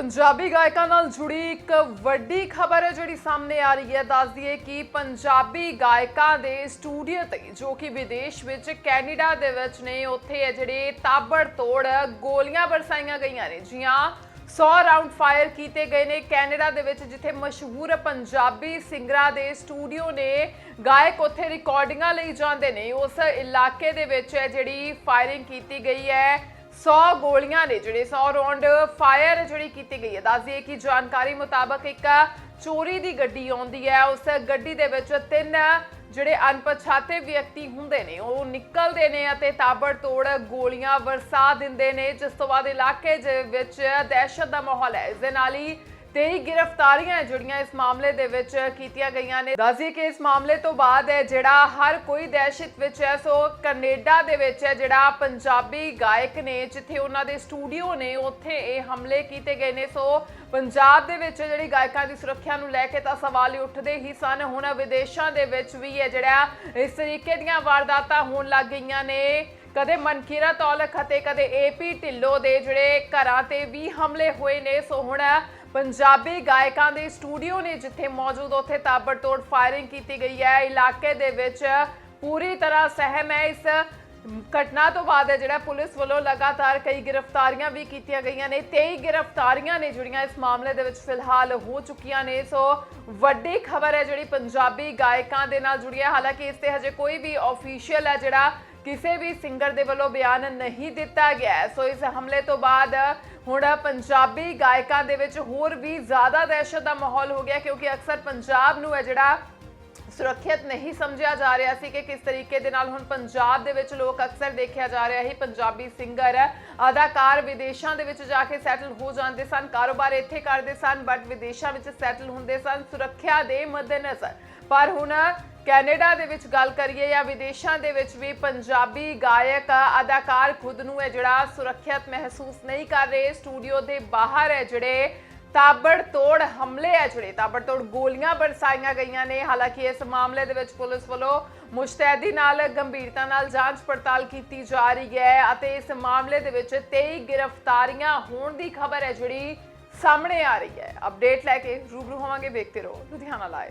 ਪੰਜਾਬੀ ਗਾਇਕਾਂ ਨਾਲ ਜੁੜੀ ਇੱਕ ਵੱਡੀ ਖਬਰ ਹੈ ਜਿਹੜੀ ਸਾਹਮਣੇ ਆ ਰਹੀ ਹੈ, ਦੱਸ ਦਈਏ ਕਿ ਪੰਜਾਬੀ ਗਾਇਕਾਂ ਦੇ ਸਟੂਡੀਓ ਤੇ, ਜੋ ਕਿ ਵਿਦੇਸ਼ ਵਿੱਚ ਕੈਨੇਡਾ ਦੇ ਵਿੱਚ ਨੇ, ਉੱਥੇ ਹੈ ਜਿਹੜੇ ਤਾਬੜਤੋੜ ਗੋਲੀਆਂ ਬਰਸਾਈਆਂ ਗਈਆਂ ਨੇ ਜੀ ਹਾਂ 100 ਰਾਉਂਡ ਫਾਇਰ ਕੀਤੇ ਗਏ ਨੇ ਕੈਨੇਡਾ ਦੇ ਵਿੱਚ, ਜਿੱਥੇ ਮਸ਼ਹੂਰ ਪੰਜਾਬੀ ਸਿੰਗਰਾਂ ਦੇ ਸਟੂਡੀਓ ਨੇ ਗਾਇਕ ਉੱਥੇ ਰਿਕਾਰਡਿੰਗਾਂ ਲਈ ਜਾਂਦੇ ਨੇ। ਉਸ ਇਲਾਕੇ ਦੇ ਵਿੱਚ ਹੈ ਜਿਹੜੀ ਫਾਇਰਿੰਗ ਕੀਤੀ ਗਈ ਹੈ 100 ਗੋਲੀਆਂ ਨੇ ਜਿਹੜੇ 100 ਰਾਉਂਡ ਫਾਇਰ ਜਿਹੜੀ ਕੀਤੀ ਗਈ ਹੈ। ਦੱਸ ਦਈਏ ਕਿ ਜਾਣਕਾਰੀ ਮੁਤਾਬਕ ਇੱਕ ਚੋਰੀ ਦੀ ਗੱਡੀ ਆਉਂਦੀ ਹੈ। ਉਸ ਗੱਡੀ ਦੇ ਵਿੱਚ ਤਿੰਨ ਜਿਹੜੇ ਅਣਪਛਾਤੇ ਵਿਅਕਤੀ ਹੁੰਦੇ ਨੇ, ਉਹ ਨਿਕਲਦੇ ਨੇ ਅਤੇ ਤਾਬੜਤੋੜ ਗੋਲੀਆਂ ਵਰਸਾ ਦਿੰਦੇ ਨੇ। ਜਿਸ ਤੋਂ ਬਾਅਦ ਇਲਾਕੇ ਦੇ ਵਿੱਚ ਦਹਿਸ਼ਤ ਦਾ ਮਾਹੌਲ ਹੈ। ਇਸ ਦੇ ਨਾਲ ਹੀ 23 ਗ੍ਰਿਫਤਾਰੀਆਂ ਜਿਹੜੀਆਂ ਇਸ ਮਾਮਲੇ ਦੇ ਵਿੱਚ ਕੀਤੀਆਂ ਗਈਆਂ ਨੇ ਦੱਸਦੀ ਕਿ ਇਸ ਮਾਮਲੇ ਤੋਂ ਬਾਅਦ ਹੈ, ਜਿਹੜਾ ਹਰ ਕੋਈ ਦਹਿਸ਼ਤ ਵਿੱਚ ਹੈ, ਸੋ ਕੈਨੇਡਾ ਦੇ ਵਿੱਚ ਹੈ, ਜਿਹੜਾ ਪੰਜਾਬੀ ਗਾਇਕ ਨੇ, ਜਿੱਥੇ ਉਹਨਾਂ ਦੇ ਸਟੂਡੀਓ ਨੇ, ਉੱਥੇ ਇਹ ਹਮਲੇ ਕੀਤੇ ਗਏ ਨੇ। ਸੋ ਪੰਜਾਬ ਦੇ ਵਿੱਚ ਜਿਹੜੀ ਗਾਇਕਾਂ ਦੀ ਸੁਰੱਖਿਆ ਨੂੰ ਲੈ ਕੇ ਤਾਂ ਸਵਾਲ ਉੱਠਦੇ ਹੀ ਸਨ। ਹੁਣ ਵਿਦੇਸ਼ਾਂ ਦੇ ਵਿੱਚ ਵੀ ਹੈ ਜਿਹੜਾ ਇਸ ਤਰੀਕੇ ਦੀਆਂ ਵਾਰਦਾਤਾਂ ਹੋਣ ਲੱਗ ਗਈਆਂ ਨੇ। ਕਦੇ ਮਨਕੀਰਾ ਤੌਲਖ ਅਤੇ ਕਦੇ ਏਪੀ ਢਿੱਲੋਂ ਦੇ ਜਿਹੜੇ ਘਰਾਂ ਤੇ ਵੀ ਹਮਲੇ ਹੋਏ ਨੇ। ਸੋ ਹੁਣ ਪੰਜਾਬੀ ਗਾਇਕਾਂ ਦੇ ਸਟੂਡੀਓ ਨੇ ਜਿੱਥੇ ਮੌਜੂਦ, ਉੱਥੇ ਤਾਬੜਤੋੜ ਫਾਇਰਿੰਗ ਕੀਤੀ ਗਈ ਹੈ। ਇਲਾਕੇ ਦੇ ਵਿੱਚ ਪੂਰੀ ਤਰ੍ਹਾਂ ਸਹਿਮ ਹੈ ਇਸ ਘਟਨਾ ਤੋਂ ਬਾਅਦ ਹੈ ਜਿਹੜਾ ਪੁਲਿਸ ਵੱਲੋਂ ਲਗਾਤਾਰ ਕਈ ਗ੍ਰਿਫਤਾਰੀਆਂ ਵੀ ਕੀਤੀਆਂ ਗਈਆਂ ਨੇ 23 ਗ੍ਰਿਫਤਾਰੀਆਂ ਨੇ ਜਿਹੜੀਆਂ ਇਸ ਮਾਮਲੇ ਦੇ ਵਿੱਚ ਫਿਲਹਾਲ ਹੋ ਚੁੱਕੀਆਂ ਨੇ। ਸੋ ਵੱਡੀ ਖਬਰ ਹੈ ਜਿਹੜੀ ਪੰਜਾਬੀ ਗਾਇਕਾਂ ਦੇ ਨਾਲ ਜੁੜੀ ਹੈ। ਹਾਲਾਂਕਿ ਇਸ ਤੇ ਹਜੇ ਕੋਈ ਵੀ ਅਫੀਸ਼ੀਅਲ ਹੈ ਜਿਹੜਾ ਕਿਸੇ ਵੀ ਸਿੰਗਰ ਦੇ ਵੱਲੋਂ ਬਿਆਨ ਨਹੀਂ ਦਿੱਤਾ ਗਿਆ ਸੋ ਇਸ ਹਮਲੇ ਤੋਂ ਬਾਅਦ ਹੁਣ ਪੰਜਾਬੀ ਗਾਇਕਾਂ ਦੇ ਵਿੱਚ ਹੋਰ ਵੀ ਜ਼ਿਆਦਾ ਦਹਿਸ਼ਤ ਦਾ ਮਾਹੌਲ ਹੋ ਗਿਆ, ਕਿਉਂਕਿ ਅਕਸਰ ਪੰਜਾਬ ਨੂੰ ਹੈ ਜਿਹੜਾ ਸੁਰੱਖਿਅਤ ਨਹੀਂ ਸਮਝਿਆ ਜਾ ਰਿਹਾ ਸੀ ਕਿ ਕਿਸ ਤਰੀਕੇ ਦੇ ਨਾਲ ਹੁਣ ਪੰਜਾਬ ਦੇ ਵਿੱਚ ਲੋਕ ਅਕਸਰ ਦੇਖਿਆ ਜਾ ਰਿਹਾ ਹੈ ਪੰਜਾਬੀ ਸਿੰਗਰ ਅਦਾਕਾਰ ਵਿਦੇਸ਼ਾਂ ਦੇ ਵਿੱਚ ਜਾ ਕੇ ਸੈਟਲ ਹੋ ਜਾਂਦੇ ਸਨ, ਕਾਰੋਬਾਰ ਇੱਥੇ ਕਰਦੇ ਸਨ ਬਟ ਵਿਦੇਸ਼ਾਂ ਵਿੱਚ ਸੈਟਲ ਹੁੰਦੇ ਸਨ, ਸੁਰੱਖਿਆ ਦੇ ਮੱਦੇਨਜ਼ਰ। ਪਰ ਹੁਣ ਕੈਨੇਡਾ ਦੇ ਵਿੱਚ ਗੱਲ ਕਰੀਏ ਜਾਂ ਵਿਦੇਸ਼ਾਂ ਦੇ ਵਿੱਚ ਵੀ ਪੰਜਾਬੀ ਗਾਇਕ, ਅਦਾਕਾਰ ਖੁਦ ਨੂੰ ਹੈ ਜਿਹੜਾ ਸੁਰੱਖਿਅਤ ਮਹਿਸੂਸ ਨਹੀਂ ਕਰ ਰਹੇ ਸਟੂਡੀਓ ਦੇ ਬਾਹਰ ਹੈ ਜਿਹੜੇ ਤਾਬੜਤੋੜ ਹਮਲੇ ਹੈ ਜਿਹੜੇ। ਤਾਬੜਤੋੜ ਗੋਲੀਆਂ ਬਰਸਾਈਆਂ ਗਈਆਂ ਨੇ। ਹਾਲਾਂਕਿ ਇਸ ਮਾਮਲੇ ਦੇ ਵਿੱਚ ਪੁਲਿਸ ਵੱਲੋਂ ਮੁਸ਼ਤੈਦੀ ਨਾਲ ਗੰਭੀਰਤਾ ਨਾਲ ਜਾਂਚ ਪੜਤਾਲ ਕੀਤੀ ਜਾ ਰਹੀ ਹੈ ਅਤੇ ਇਸ ਮਾਮਲੇ ਦੇ ਵਿੱਚ 23 ਗ੍ਰਿਫਤਾਰੀਆਂ ਹੋਣ ਦੀ ਖਬਰ ਹੈ ਜਿਹੜੀ ਸਾਹਮਣੇ ਆ ਰਹੀ ਹੈ। ਅਪਡੇਟ ਲੈ ਕੇ ਰੂਬਰੂ ਹੋਵਾਂਗੇ। ਵੇਖਦੇ ਰਹੋ। ਲੁਧਿਆਣਾ ਲਾਈਵ